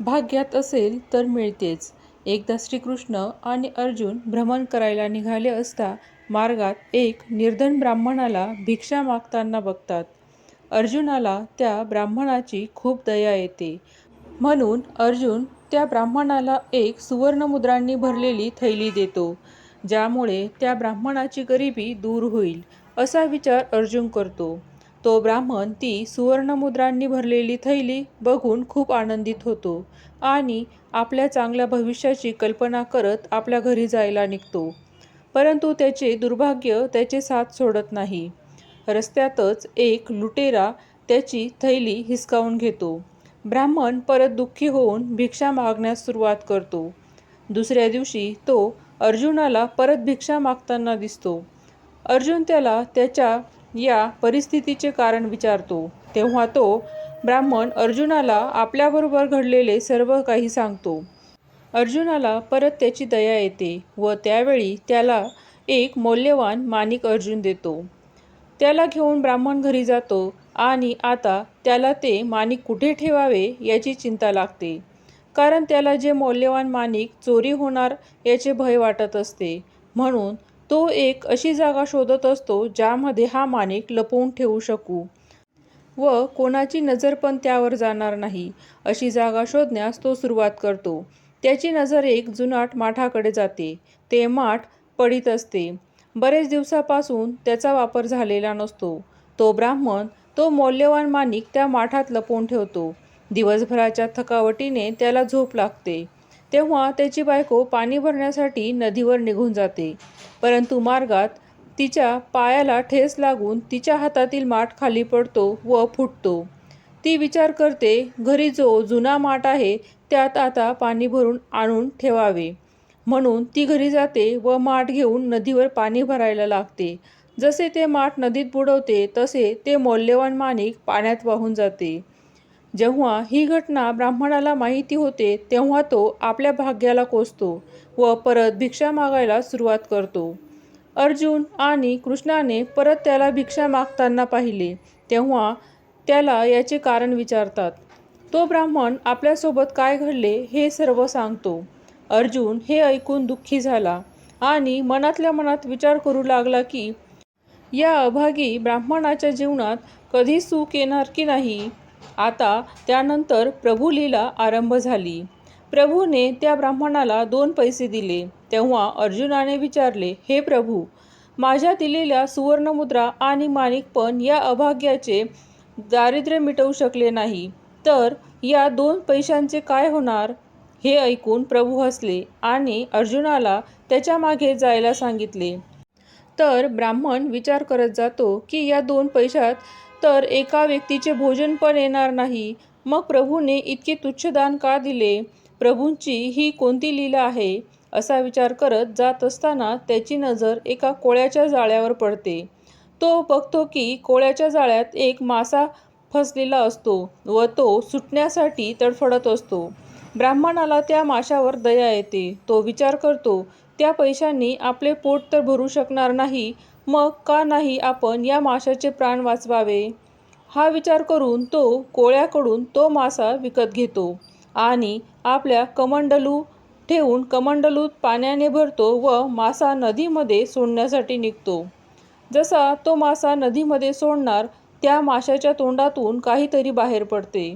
भाग्यात असेल तर मिळतेच. एकदा श्रीकृष्ण आणि अर्जुन भ्रमण करायला निघाले असता मार्गात एक निर्धन ब्राह्मणाला भिक्षा मागताना बघतात. अर्जुनाला त्या ब्राह्मणाची खूप दया येते. म्हणून अर्जुन त्या ब्राह्मणाला एक सुवर्णमुद्रांनी भरलेली थैली देतो ज्यामुळे त्या ब्राह्मणाची गरिबी दूर होईल असा विचार अर्जुन करतो. तो ब्राह्मण ती सुवर्णमुद्रांनी भरलेली थैली बघून खूप आनंदित होतो आणि आपल्या चांगल्या भविष्याची कल्पना करत आपल्या घरी जायला निघतो. परंतु त्याचे दुर्भाग्य त्याचे साथ सोडत नाही. रस्त्यातच एक लुटेरा त्याची थैली हिसकावून घेतो. ब्राह्मण परत दुःखी होऊन भिक्षा मागण्यास सुरुवात करतो. दुसऱ्या दिवशी तो अर्जुनाला परत भिक्षा मागताना दिसतो. अर्जुन त्याला त्याच्या या परिस्थितीचे कारण विचारतो. तेव्हा तो ब्राह्मण अर्जुनाला आपल्याबरोबर घडलेले सर्व काही सांगतो. अर्जुनाला परत त्याची दया येते व त्यावेळी त्याला एक मौल्यवान माणिक अर्जुन देतो. त्याला घेऊन ब्राह्मण घरी जातो आणि आता त्याला ते माणिक कुठे ठेवावे याची चिंता लागते. कारण त्याला जे मौल्यवान माणिक चोरी होणार याचे भय वाटत असते. म्हणून तो एक अशी जागा शोधत असतो ज्यामध्ये हा माणिक लपवून ठेवू शकू. व कोणाची नजर पण त्यावर जाणार नाही अशी जागा शोधण्यास तो सुरुवात करतो. त्याची नजर एक जुनाट माठाकडे जाते. ते माठ पडीत असते. बरेच दिवसापासून त्याचा वापर झालेला नसतो. तो ब्राह्मण तो मौल्यवान माणिक त्या माठात लपवून ठेवतो. दिवसभराच्या थकावटीने त्याला झोप लागते. तेव्हा त्याची बायको पाणी भरण्यासाठी नदीवर निघून जाते. परंतु मार्गात तिच्या पायाला ठेस लागून तिच्या हातातील माठ खाली पडतो व फुटतो. ती विचार करते घरी जो जुना माठ आहे त्यात आता पाणी भरून आणून ठेवावे. म्हणून ती घरी जाते व माठ घेऊन नदीवर पाणी भरायला लागते. जसे ते माठ नदीत बुडवते तसे ते मौल्यवान माणिक पाण्यात वाहून जाते. जेव्हा ही घटना ब्राह्मणाला माहिती होते तेव्हा तो आपल्या भाग्याला कोसतो व परत भिक्षा मागायला सुरुवात करतो. अर्जुन आणि कृष्णाने परत त्याला भिक्षा मागताना पाहिले तेव्हा त्याला याचे कारण विचारतात. तो ब्राह्मण आपल्यासोबत काय घडले हे सर्व सांगतो. अर्जुन हे ऐकून दुःखी झाला आणि मनातल्या मनात विचार करू लागला की या अभागी ब्राह्मणाच्या जीवनात कधी सुख येणार की नाही? आता त्यानंतर प्रभूलीला आरंभ झाली. प्रभूने त्या ब्राह्मणाला दोन पैसे दिले. तेव्हा अर्जुनाने विचारले हे प्रभू माझ्या दिलेल्या सुवर्णमुद्रा आणि माणिकपण या अभाग्याचे दारिद्र्य मिटवू शकले नाही. तर या दोन पैशांचे काय होणार? हे ऐकून प्रभू हसले आणि अर्जुनाला त्याच्यामागे जायला सांगितले. तर ब्राह्मण विचार करत जातो की या दोन पैशात तर एका व्यक्तीचे भोजन पण येणार नाही. मग प्रभूने इतके तुच्छ दान का दिले? प्रभूंची ही कोणती लीला आहे? असा विचार करत जात असताना त्याची नजर एका कोळ्याच्या जाळ्यावर पडते. तो बघतो की कोळ्याच्या जाळ्यात एक मासा फसलेला असतो व तो सुटण्यासाठी तडफडत असतो. ब्राह्मणाला त्या माशावर दया येते. तो विचार करतो त्या पैशांनी आपले पोट तर भरू शकणार नाही मग का नाही आपण या माशाचे प्राण वाचवावे? हा विचार करून तो कोळ्याकडून तो मासा विकत घेतो आणि आपल्या कमंडलू ठेवून कमंडलूत पाण्याने भरतो व मासा नदीमध्ये सोडण्यासाठी निघतो. जसा तो मासा नदीमध्ये सोडणार त्या माशाच्या तोंडातून काहीतरी बाहेर पडते.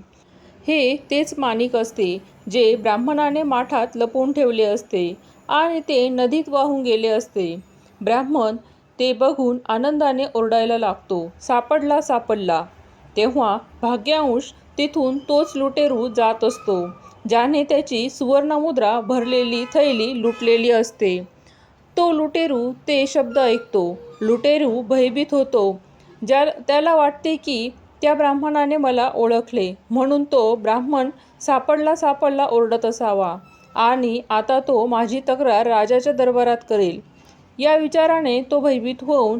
हे तेच माणिक असते जे ब्राह्मणाने माठात लपवून ठेवले असते आणि ते नदीत वाहून गेले असते. ब्राह्मण ते बघून आनंदाने ओरडायला लागतो. सापडला सापडला. तेव्हा भाग्यांश तिथून तोच लुटेरू जात असतो ज्याने त्याची सुवर्णमुद्रा भरलेली थैली लुटलेली असते. तो लुटेरू ते शब्द ऐकतो. लुटेरू भयभीत होतो. ज्या त्याला वाटते की त्या ब्राह्मणाने मला ओळखले म्हणून तो ब्राह्मण सापडला सापडला ओरडत असावा. आणि आता तो माझी तक्रार राजाच्या दरबारात करेल. या विचाराने तो भयभीत होऊन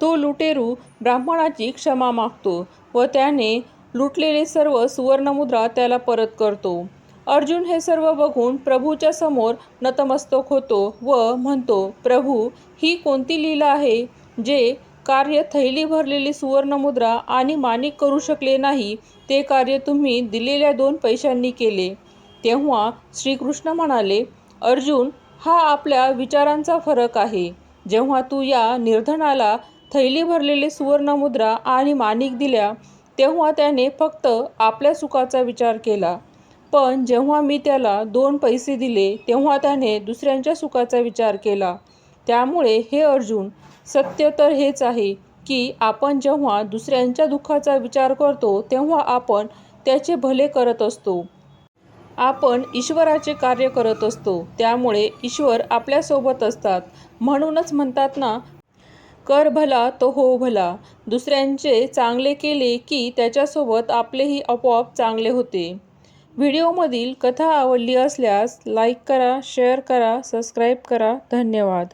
तो लुटेरू ब्राह्मणाची क्षमा मागतो व त्याने लुटलेले सर्व सुवर्णमुद्रा त्याला परत करतो. अर्जुन हे सर्व बघून प्रभूच्या समोर नतमस्तक होतो व म्हणतो प्रभू ही कोणती लीला आहे जे कार्य थैली भरलेली सुवर्णमुद्रा आणि माणिक करू शकले नाही? ते कार्य तुम्ही दिलेल्या दोन पैशांनी केले. तेव्हा श्रीकृष्ण म्हणाले अर्जुन हा आपल्या विचारांचा फरक आहे. जेव्हा तू या निर्धनाला थैली भरलेले सुवर्णमुद्रा आणि माणिक दिल्या तेव्हा त्याने फक्त आपल्या सुखाचा विचार केला. पण जेव्हा मी त्याला दोन पैसे दिले तेव्हा त्याने दुसऱ्यांच्या सुखाचा विचार केला. त्यामुळे हे अर्जुन सत्य तर हेच आहे की आपण जेव्हा दुसऱ्यांच्या दुःखाचा विचार करतो तेव्हा आपण त्याचे भले करत असतो. आपण ईश्वराचे कार्य करत असतो. त्यामुळे ईश्वर आपल्यासोबत असतात. म्हणूनच म्हणतात ना कर भला तो हो भला. दुसऱ्यांचे चांगले केले की त्याच्यासोबत आपलेही आपोआप चांगले होते. व्हिडिओमधील कथा आवडली असल्यास लाईक करा शेअर करा सबस्क्राईब करा. धन्यवाद.